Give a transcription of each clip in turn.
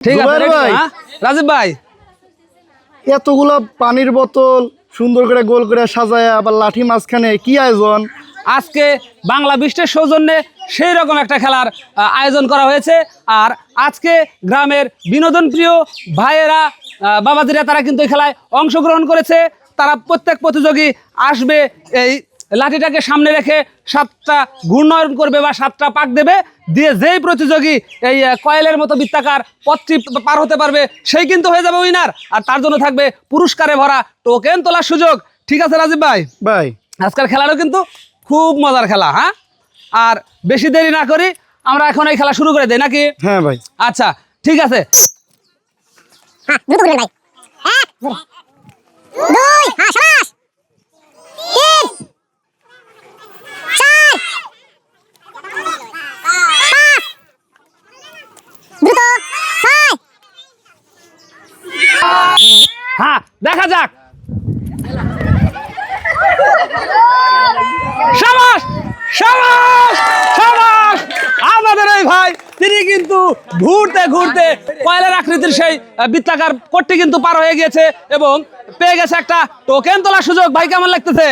ঠিক আছে ভাই। হ্যাঁ? রাজীব ভাই। এতগুলা পানির বোতল সুন্দর করে গোল করে সাজায় আবার লাঠি মাঝখানে কি আয়োজন? আজকে বাংলা বিশ্বের সৌজন্যে সেই রকম একটা খেলার আয়োজন করা হয়েছে। আর আজকে গ্রামের বিনোদন প্রিয় ভাইয়েরা বাবাজিরা তারা কিন্তু এই খেলায় অংশগ্রহণ করেছে। তারা প্রত্যেক প্রতিযোগী আসবে এই লাঠিটাকে সামনে রেখে সাতটা ঘূর্ণয়ন করবে বা সাতটা পাক দেবে দিয়ে যেই প্রতিযোগী এই কয়েলের মতো বৃত্তাকার পথটি পার হতে পারবে সেই কিন্তু হয়ে যাবে উইনার আর তার জন্য থাকবে পুরস্কারে ভরা টোকেন তোলার সুযোগ। ঠিক আছে রাজীব ভাই? ভাই। আজকাল খেলাটাও কিন্তু খুব মজার খেলা হ্যাঁ? আর বেশি দেরি না করি আমরা এখন এই খেলা শুরু করে দেই নাকি? হ্যাঁ ভাই। আচ্ছা ঠিক আছে। হ্যাঁ দ্রুত বলবেন ভাই। এক জোরে দুই হ্যাঁ সাবাস তিন চার পাঁচ দ্রুত ছয় হ্যাঁ দেখা যাক। সাবাস সাবাস সাবাস। আমাদের এই ভাই তিনি কিন্তু ঘুরতে ঘুরতে কয়লার আকৃতির সেই বৃত্তাকার কোটটি কিন্তু পার হয়ে গিয়েছে এবং পেয়ে গেছে একটা টোকেন তোলার সুযোগ। ভাই কেমন লাগতেছে?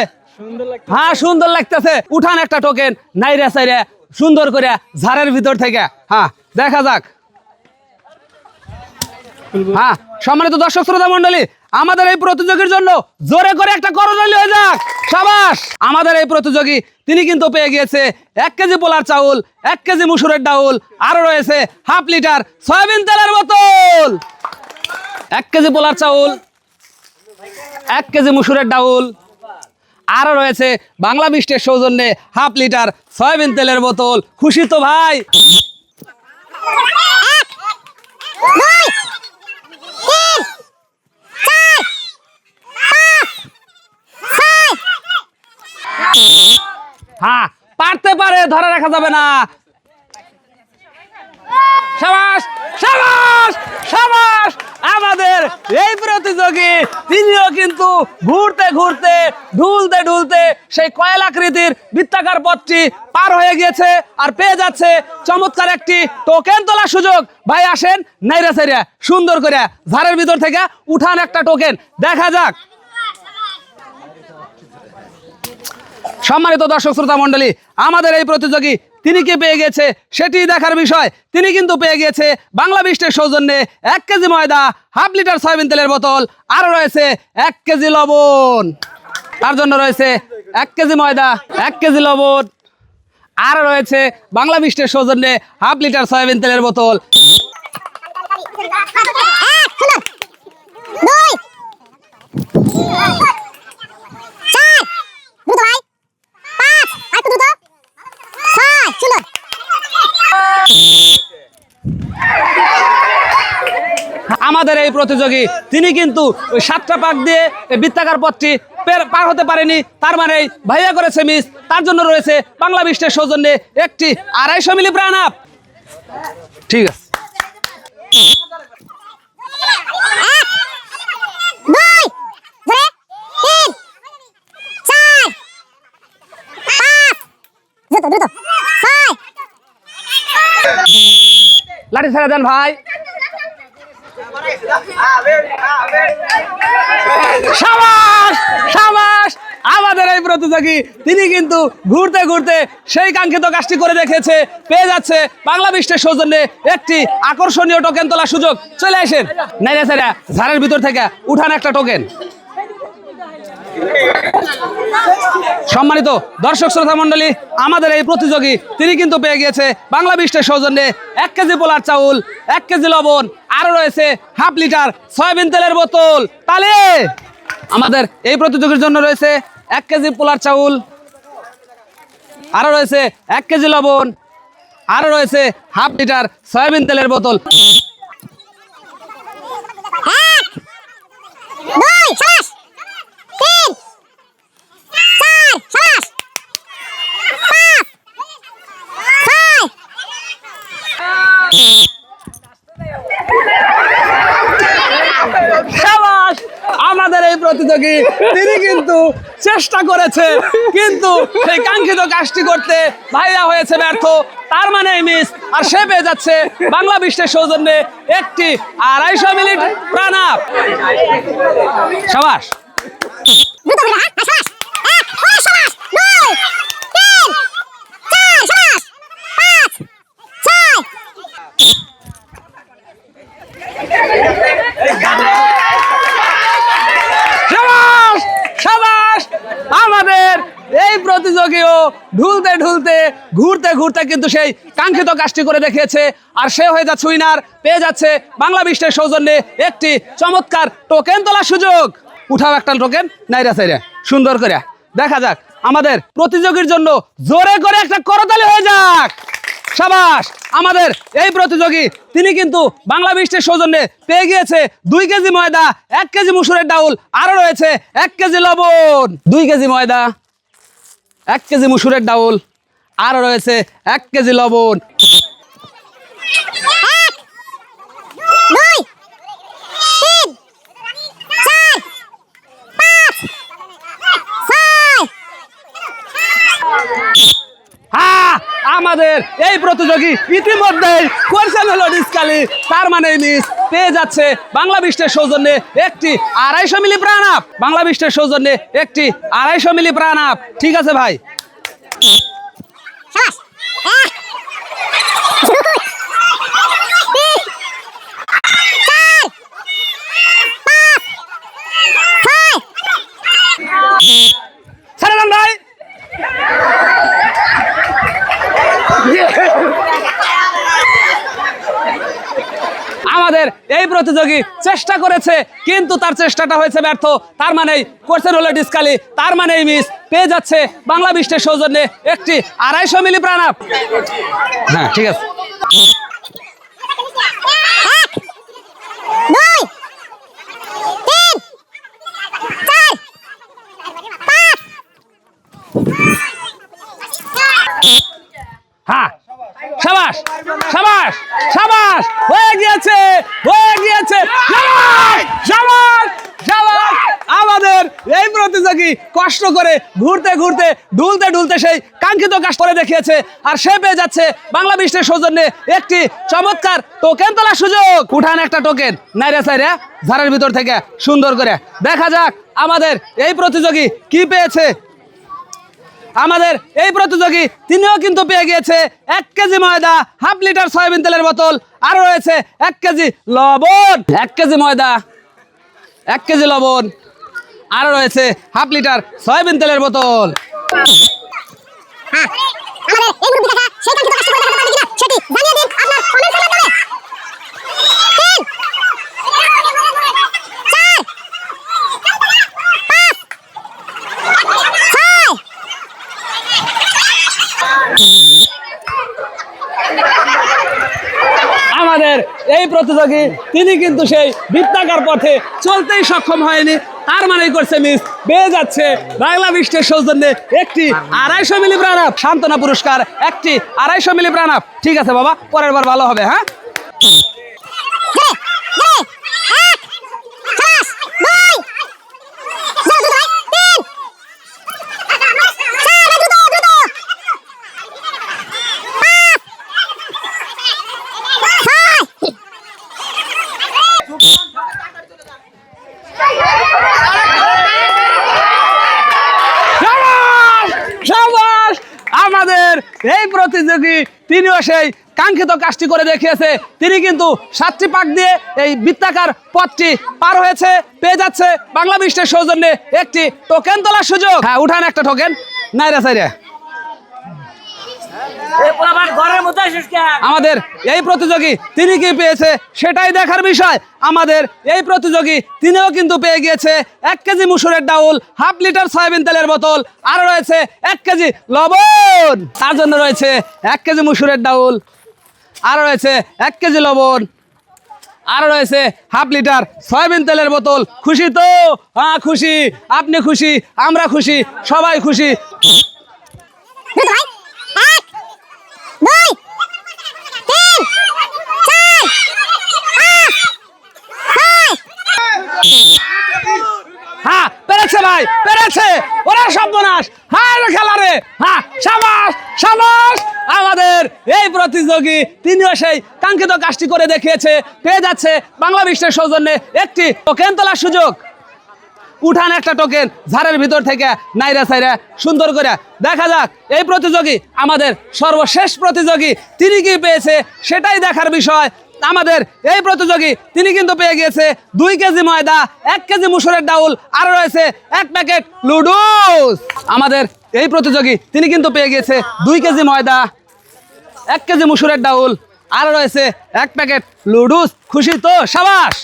হ্যাঁ সুন্দর লাগতেছে। উঠান একটা টোকেন নাইরে সাইরে সুন্দর করে ঝাড়ের ভিতর থেকে। হ্যাঁ দেখা যাক। হ্যাঁ সম্মানিত দর্শক শ্রোতা মন্ডলী আমাদের এই প্রতিযোগীর জন্য জোরে করে একটা করজলি হয়ে যাক সাবাস। আমাদের এই প্রতিযোগী, তিনি কিন্তু পেয়ে গিয়েছে এক কেজি পোলার চাউল, এক কেজি মুসুরের ডাউল, আরও রয়েছে হাফ লিটার সয়াবিন তেলের বোতল। এক কেজি পোলার চাউল, এক কেজি মুসুরের ডাউল, আরও রয়েছে বাংলা মিষ্টের সৌজন্যে হাফ লিটার সয়াবিন তেলের বোতল। খুশি তো ভাই দুই তিন চার পাঁচ ছয় হ্যাঁ পারতে পারে ধরে রাখা যাবে না। সাবাস সাবাস সাবাস। আমাদের এই প্রতিযোগী, তিনিও কিন্তু ঘুরতে ঘুরতে ঢুলতে ঢুলতে সেই কয়লাকৃতির বৃত্তাকার পথটি পার হয়ে গিয়েছে আর পেয়ে যাচ্ছে চমৎকার একটি টোকেন তোলার সুযোগ। ভাই আসেন নাইরা সাইরা, সুন্দর করে ঝাড়ের ভিতর থেকে উঠান একটা টোকেন দেখা যাক। সম্মানিত দর্শক শ্রোতা মণ্ডলী, আমাদের এই প্রতিযোগী তিনি কি পেয়ে গেছে সেটি দেখার বিষয়। তিনি কিন্তু পেয়ে গিয়েছে বাংলা বিষ্টের সৌজন্যে এক কেজি ময়দা, হাফ লিটার সয়াবিন তেলের বোতল, আরও রয়েছে এক কেজি লবণ। তার জন্য রয়েছে এক কেজি ময়দা, এক কেজি লবণ। আর রয়েছে বাংলা বিষ্টের সৌজন্যে হাফ লিটার সয়াবিন তেলের বোতল চার দ্রুত ভাই পাঁচ আর একটু দ্রুত ছয় সুন্দর আমাদের এই প্রতিযোগী, তিনি কিন্তু সাতটা পাক দিয়ে বৃত্তাকার পথটি পার হতে পারেনি। তার মানে ভাইয়া করেছে মিস তার জন্য রয়েছে বাংলা বিশ্বের সৌজন্যে একটি আড়াইশো মিলি প্রাণ আপ। ঠিক আছে। দ্রুত। লাঠি ছেড়ে দেন ভাই। আমাদের এই প্রতিযোগী, তিনি কিন্তু ঘুরতে ঘুরতে সেই কাঙ্ক্ষিত কাজটি করে দেখেছে পেয়ে যাচ্ছে বাংলা বিশ্বের সৌজন্যে একটি আকর্ষণীয় টোকেন তোলার সুযোগ। চলে আসেন। নাইরা সাইরা, ঝাড়ের ভিতর থেকে উঠান একটা টোকেন সম্মানিত দর্শক শ্রোতা মণ্ডলী, আমাদের এই প্রতিযোগী, তিনি কিন্তু পেয়ে গিয়েছে বাংলা বিষ্টের সৌজন্যে এক কেজি পোলার চাউল, এক কেজি লবণ আরও রয়েছে হাফ লিটার সয়াবিন তেলের বোতল। তালে! আমাদের এই প্রতিযোগীর জন্য রয়েছে এক কেজি পোলার চাউল আরও রয়েছে এক কেজি লবণ আরও রয়েছে হাফ লিটার সয়াবিন তেলের বোতল। তিন চার পাঁচ আমাদের এই প্রতিযোগী, তিনি কিন্তু চেষ্টা করেছে, কিন্তু সেই কাঙ্ক্ষিত কাজটি করতে ভাইয়া হয়েছে ব্যর্থ। তার মানে মিস আর সে পেয়ে যাচ্ছে বাংলা বিশ্বের সৌজন্যে একটি আড়াইশো মিনিট প্রাণাপ সাবাস আমাদের এই প্রতিযোগীও ঢুলতে ঢুলতে, ঘুরতে ঘুরতে কিন্তু সেই কাঙ্ক্ষিত কাজটি করে দেখিয়েছে। আর সে হয়ে যাচ্ছে উইনার, পেয়ে যাচ্ছে বাংলা বিশ্বের সৌজন্যে একটি চমৎকার টোকেন তোলার সুযোগ। উঠাও একটা টোকেন নাইরা সাইরা। সুন্দর করে। দেখা যাক, আমাদের প্রতিযোগীর জন্য জোরে করে একটা করতালি হয়ে যাক। সাবাস, আমাদের এই প্রতিযোগী, তিনি কিন্তু বাংলা বিশ্বের সৌজন্যে পেয়ে গিয়েছে দুই কেজি ময়দা, এক কেজি মুসুরের ডাউল আরও রয়েছে এক কেজি লবণ। দুই কেজি ময়দা, এক কেজি মুসুরের ডাউল আরও রয়েছে এক কেজি লবণ দুই তিন চার পাঁচ ছয় হ্যাঁ আমাদের এই প্রতিযোগী ইতিমধ্যেই কোয়েশ্চেন হলো ডিসকালি তার মানে মিস পেয়ে যাচ্ছে বাংলা বিশ্বের সৌজন্যে একটি আড়াইশো মিলি প্রাণ আপ বাংলা বিশ্বের সৌজন্যে একটি আড়াইশো মিলি প্রাণ আপ ঠিক আছে ভাই সাবাস এক দুই তিন চার পাঁচ ছয় ছেড়ে দেন ভাই আমাদের এই প্রতিযোগী চেষ্টা করেছে কিন্তু তার চেষ্টাটা হয়েছে ব্যর্থ। তার মানেই কোর্সের হলো ডিসকালি তার মানেই মিস। পেয়ে যাচ্ছে বাংলা বিশ্বের সৌজন্যে একটি আড়াইশো মিলি প্রাণাপ হ্যাঁ ঠিক আছে। হ্যাঁ সাবাস সাবাস সাবাস হয়ে গিয়েছে সাবাস আমাদের এই প্রতিযোগী কষ্ট করে ঘুরতে ঘুরতে সেই কাঙ্ক্ষিত কাজ করে দেখিয়েছে। আর সে পেয়ে যাচ্ছে বাংলা বিশ্বের সৌজন্যে একটি চমৎকার টোকেন তোলার সুযোগ। উঠান একটা টোকেন ভিতর থেকে সুন্দর করে। দেখা যাক আমাদের এই প্রতিযোগী কি পেয়েছে। আমাদের এই প্রতিযোগী তিনিও কিন্তু পেয়ে গিয়েছে এক কেজি ময়দা, হাফ লিটার সয়াবিন তেলের বোতল। আরও রয়েছে এক কেজি লবণ। এক কেজি ময়দা, এক কেজি লবণ। আর রয়েছে হাফ লিটার সয়াবিন তেলের বোতল হ্যাঁ আমাদের এই গ্রুপে দেখা সেই কাঙ্ক্ষিত কাজটি করে দেখাতে পারবে কিনা সেটি জানিয়ে দিন আপনার কমেন্টের মাধ্যমে তিন চার পাঁচ ছয় আমাদের এই প্রতিযোগী, তিনি কিন্তু সেই বৃত্তাকার পথে চলতেই সক্ষম হয়নি। তার মানে করছে মিস পেয়ে যাচ্ছে বাংলা বিশ্বের সৌজন্যে একটি আড়াইশো মিলি প্রাণাপ সান্ত্বনা পুরস্কার, একটি আড়াইশো মিলি প্রাণাপ ঠিক আছে বাবা, পরের বার ভালো হবে হ্যাঁ ধরে ধরে এক সাবাস দুই দ্রুত ভাই তিন চার দ্রুত দ্রুত পাঁচ ছয় সাবাস! সাবাস! আমাদের এই প্রতিযোগী, তিনিও সেই কাঙ্ক্ষিত কাজটি করে দেখিয়েছে। তিনি কিন্তু সাতটি পাক দিয়ে এই বৃত্তাকার পথটি পার হয়েছে, পেয়ে যাচ্ছে বাংলা বিশ্বের সৌজন্যে একটি টোকেন তোলার সুযোগ। হ্যাঁ উঠান একটা টোকেন নাই রে সাইরে। আমাদের এই প্রতিযোগী তিনি কি পেয়েছে সেটাই দেখার বিষয়। আমাদের এই প্রতিযোগী তিনিও কিন্তু পেয়ে গিয়েছে এক কেজি মুসুরের ডাউল হাফ লিটার সয়াবিন তেলের বোতল আর রয়েছে এক কেজি লবণ। তার জন্য রয়েছে এক কেজি মুসুরের ডাউল আর রয়েছে এক কেজি লবণ আর রয়েছে হাফ লিটার সয়াবিন তেলের বোতল। খুশি তো? হ্যাঁ খুশি। আপনি খুশি আমরা খুশি সবাই খুশি। দুই তিন, চার হ্যাঁ পেরেছে ভাই, পেরেছে। ওরা সর্বনাশ। হ্যাঁ খেলা রে। হ্যাঁ সাবাস সাবাস। আমাদের এই প্রতিযোগী, তিনিও সেই কাঙ্ক্ষিত কাজটি করে দেখিয়েছে, পেয়ে যাচ্ছে বাংলা বিশ্বের সৌজন্যে একটি টোকেন তোলার সুযোগ। উঠান একটা টোকেন ঝাড়ের ভিতর থেকে নাইরা সাইরা সুন্দর করে। দেখা যাক, এই প্রতিযোগী আমাদের সর্বশেষ প্রতিযোগী তিনি কি পেয়েছে সেটাই দেখার বিষয়। আমাদের এই প্রতিযোগী তিনি কিন্তু পেয়ে গিয়েছে দুই কেজি ময়দা, এক কেজি মুসুরের ডাউল আর রয়েছে এক প্যাকেট লুডুস আমাদের এই প্রতিযোগী তিনি কিন্তু পেয়ে গিয়েছে দুই কেজি ময়দা, এক কেজি মুসুরের ডাউল আর রয়েছে এক প্যাকেট লুডুস খুশি তো সাবাস!